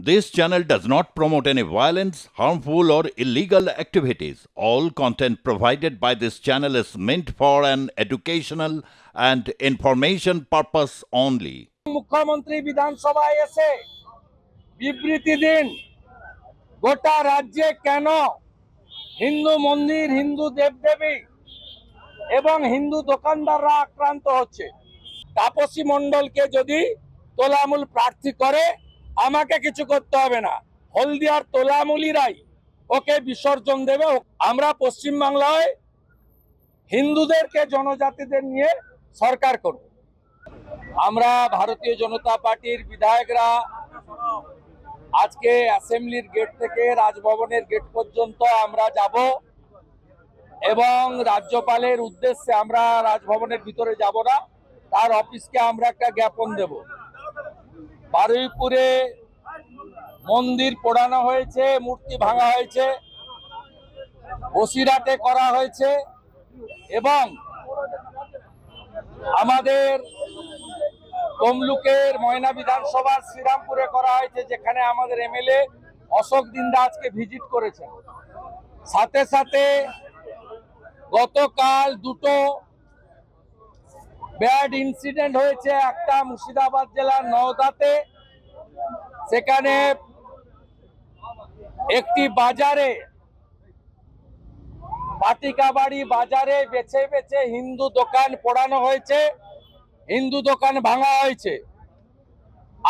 This channel does not promote any violence, harmful, or illegal activities. All content provided by this channel is meant for an educational and information purpose only. মুখ্যমন্ত্রী বিধানসভায় এসে বিবৃতি দিন গোটা রাজ্যে কেন হিন্দু মন্দির হিন্দু দেবদেবী এবং হিন্দু দোকানদাররা আক্রান্ত হচ্ছে তাপসী মণ্ডলকে যদি তোলামূল প্রার্থী করে আমাকে কিছু করতে হবে না। হলদিয়ার তোলামূলিরাই ওকে বিসর্জন দেবে। আমরা পশ্চিমবাংলায় হিন্দুদেরকে, জনজাতিদের নিয়ে সরকার করব। আমরা ভারতীয় জনতা পার্টির বিধায়করা আজকে অ্যাসেম্বলির গেট থেকে রাজভবনের গেট পর্যন্ত আমরা যাব এবং রাজ্যপালের উদ্দেশ্যে আমরা রাজভবনের ভিতরে যাব না। তার অফিসকে আমরা একটা জ্ঞাপন দেব। বারুইপুরে মন্দির পোড়ানো হয়েছে, মূর্তি ভাঙা হয়েছে, বসিরহাটে করা হয়েছে এবং আমাদের তমলুকের ময়না বিধানসভার শ্রীরামপুরে করা হয়েছে, যেখানে আমাদের এমএলএ অশোক দিন্দা আজকে ভিজিট করেছেন। সাথে সাথে গতকাল দুটো ব্যাড ইনসিডেন্ট হয়েছে একটা মুর্শিদাবাদ জেলার নওদাতে। সেখানে একটি বাজারে পাটিকাবাড়ি বাজারে বেছে বেছে হিন্দু দোকান পোড়ানো হয়েছে, হিন্দু দোকান ভাঙা হয়েছে।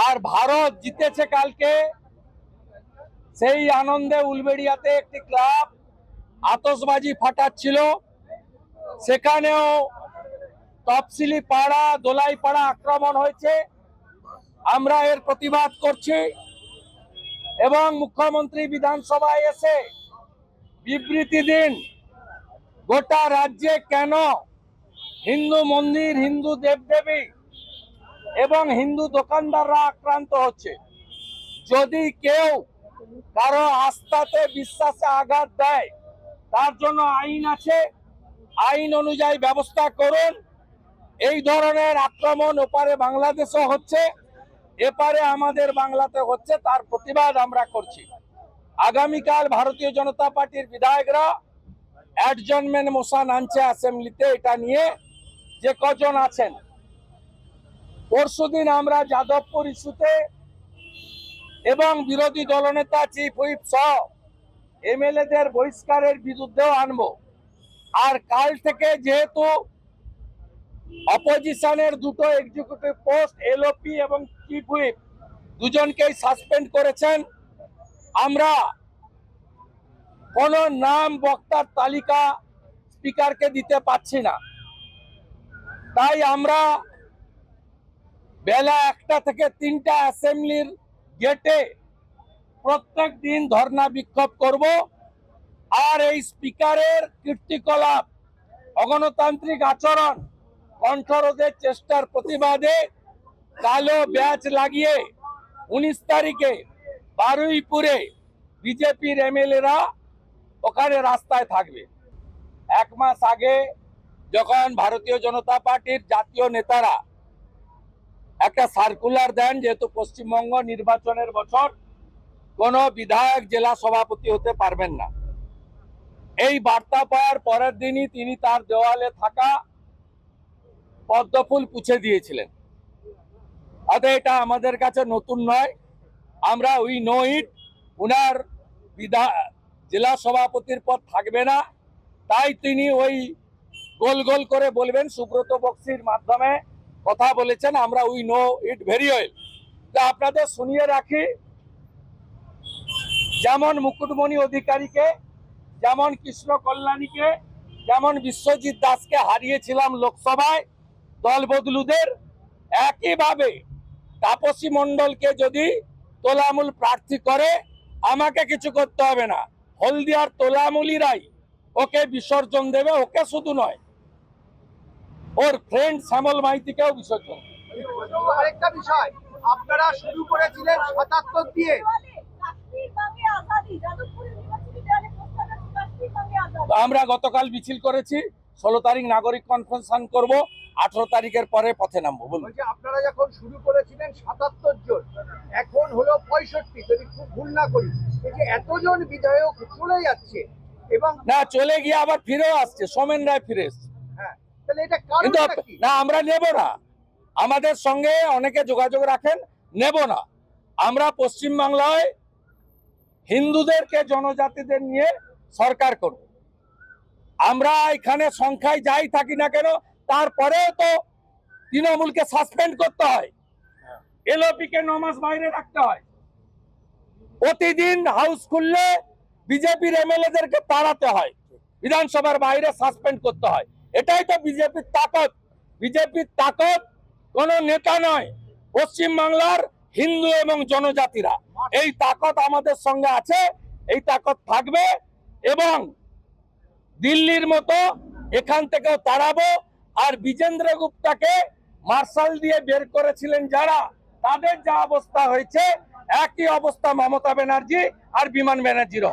আর ভারত জিতেছে কালকে সেই আনন্দে উলবেড়িয়াতে একটি ক্লাব আতসবাজি ফাটাচ্ছিল। সেখানেও তফসিলি পাড়া, দোলাই পাড়া আক্রমণ হয়েছে। আমরা এর প্রতিবাদ করছি এবং মুখ্যমন্ত্রী বিধানসভায় এসে বিবৃতি দিন, গোটা রাজ্যে কেন হিন্দু মন্দির, হিন্দু দেবদেবী এবং হিন্দু দোকানদাররা আক্রান্ত হচ্ছে? যদি কেউ কারও আস্থাতে, বিশ্বাসে আঘাত দেয়, তার জন্য আইন আছে। আইন অনুযায়ী ব্যবস্থা করুন। এই ধরনের আক্রমণ ওপারে বাংলাদেশে হচ্ছে, এপারে আমাদের বাংলাতে হচ্ছে, তার প্রতিবাদ আমরা করছি। আগামীকাল ভারতীয় জনতা পার্টির বিধায়করা অ্যাডজনমেন্ট মোশন আনছে অ্যাসেম্বলিতে এটা নিয়ে, যে কজন আছেন। পরশুদিন আমরা যাদবপুর ইস্যুতে এবং বিরোধী দলনেতা চিফ হুইপ সহ এমএলএদের বহিষ্কারের বিরুদ্ধেও আনব। আর কাল থেকে যেহেতু অপোজিশনের দুটো এক্সিকিউটিভ পোস্ট এলওপি এবং চিফ হুইপ দুজনকেই সাসপেন্ড করেছেন। আমরা কোন নাম বক্তার তালিকা স্পিকারকে দিতে পাচ্ছি না। তাই আমরা বেলা একটা থেকে তিনটা অ্যাসেম্বলির গেটে প্রত্যেক দিন ধর্ণা বিক্ষোভ করব আর এই স্পিকারের কীর্তিকলাপ, অগণতান্ত্রিক আচরণ কণ্ঠরোধের চেষ্টার প্রতিবাদে কালো ব্যাচ লাগিয়ে উনিশ তারিখে বারুইপুরে বিজেপির এমএলএরা ওখানে রাস্তায় থাকবে। এক মাস আগে যখন ভারতীয় জনতা পার্টির জাতীয় নেতারা একটা সার্কুলার দেন, যেহেতু পশ্চিমবঙ্গ নির্বাচনের বছর, কোন বিধায়ক জেলা সভাপতি হতে পারবেন না। এই বার্তা পাওয়ার পরের দিনই তিনি তার দেওয়ালে থাকা পদ্মফুল পুছে দিয়েছিলেন। অতএব এটা আমাদের কাছে নতুন নয়। আমরা উই নো ইট, উনার বিধা, জেলা সভাপতির পদ থাকবে না। তাই তিনি ওই গোল গোল করে বলবেন, সুব্রত বক্সির মাধ্যমে কথা বলেছেন, আমরা we know it very well. তা আপনাদের শুনিয়ে রাখি, যেমন মুকুটমণি অধিকারীকে, যেমন কৃষ্ণ কল্যাণীকে, যেমন বিশ্বজিৎ দাসকে হারিয়েছিলাম লোকসভায় দল বদলুদের একইভাবে তাপসী মণ্ডলকে যদি তোলামূল প্রার্থী করে আমাকে কিছু করতে হবে না। হলদিয়ার তোলামূলিরাই ওকে বিসর্জন দেবে ওকে শুধু নয় ওর ফ্রেন্ড শ্যামল মাইতিকেও বিসর্জন। আরেকটা বিষয় আপনারা শুরু করেছিলেন সাতাত্তর দিয়ে। আমরা গতকাল মিছিল করেছি ষোলো তারিখ নাগরিক কনফারেন্স করব। আঠারো তারিখের পরে পথে নামবো বলুন। আপনারা যখন শুরু করেছিলেন সাতাত্তর জন এখন হলো পঁয়ষট্টি যদি খুব ভুল না করি এতজন বিধায়ক চলে যাচ্ছে এবং না চলে গিয়ে আবার ফিরেও আসছে সোমেন রায় ফিরে এসছে। হ্যাঁ কিন্তু না আমরা নেব না। আমাদের সঙ্গে অনেকে যোগাযোগ রাখেন নেব না। আমরা পশ্চিম বাংলায় হিন্দুদেরকে জনজাতিদের নিয়ে সরকার করব। আমরা এখানে সংখ্যায় যাই থাকি না কেন তারপরেও তো তৃণমূলকে সাসপেন্ড করতে হয়। এলওপি কে ন মাস বাইরে রাখতে হয়। প্রতিদিন হাউস খুললে বিজেপির এমএলএদেরকে তাড়াতে হয়। বিধানসভার বাইরে সাসপেন্ড করতে হয়। এটাই তো বিজেপির তাকত। বিজেপির তাকত কোন নেতা নয় পশ্চিম বাংলার হিন্দু এবং জনজাতিরা। এই তাকত আমাদের সঙ্গে আছে এই তাকত থাকবে এবং দিল্লির মতো এখান থেকেও তাড়াবো। আর বিজেন্দ্র গুপ্তাকে মার্শাল দিয়ে বের করেছিলেন যারা, তাদের যা অবস্থা হয়েছে, একই অবস্থা মমতা ব্যানার্জি আর বিমান ব্যানার্জিরও।